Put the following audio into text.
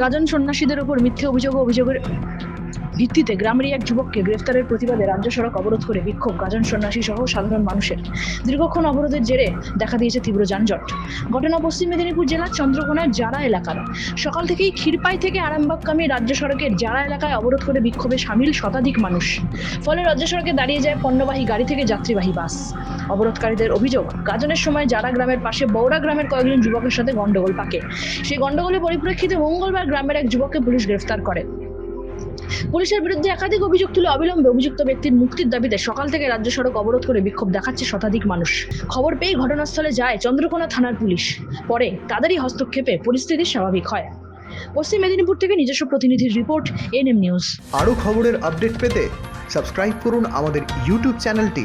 গাজন সন্ন্যাসীদের উপর মিথ্যে অভিযোগ অভিযোগের ভিত্তিতে গ্রামেরই এক যুবককে গ্রেফতারের প্রতিবাদে রাজ্য সড়ক অবরোধ করে বিক্ষোভ গাজন সন্ন্যাসী সহ সাধারণ মানুষের। দীর্ঘক্ষণ অবরোধের জেরে দেখা দিয়েছে তীব্র যানজট। ঘটনা পশ্চিম মেদিনীপুর জেলার চন্দ্রকোনার জারা এলাকার। সকাল থেকেই ক্ষীরপাই থেকে আরামবাগকামী রাজ্য সড়কের জারা এলাকায় অবরোধ করে বিক্ষোভে সামিল শতাধিক মানুষ। ফলে রাজ্য সড়কে দাঁড়িয়ে যায় পণ্যবাহী গাড়ি থেকে যাত্রীবাহী বাস। অবরোধকারীদের অভিযোগ, গাজনের সময় জারা গ্রামের পাশে বৌড়া গ্রামের কয়েকজন যুবকের সাথে গন্ডগোল পাকে। সেই গন্ডগোলের পরিপ্রেক্ষিতে মঙ্গলবার গ্রামের এক যুবককে পুলিশ গ্রেফতার করে। পুলিশের বিরুদ্ধে একাধিক অভিযোগ তুলে অবিলম্বে অভিযুক্ত ব্যক্তির মুক্তির দাবিতে সকাল থেকে রাজ্য সড়ক অবরোধ করে বিক্ষোভ দেখাচ্ছে শতাধিক মানুষ। খবর পেয়ে ঘটনাস্থলে যায় চন্দ্রকোনা থানার পুলিশ। পরে তাদেরই হস্তক্ষেপে পরিস্থিতি স্বাভাবিক হয়। পশ্চিম মেদিনীপুর থেকে নিজস্ব প্রতিনিধির রিপোর্ট, এনএম নিউজ। আরও খবরের আপডেট পেতে সাবস্ক্রাইব করুন আমাদের ইউটিউব চ্যানেলটি।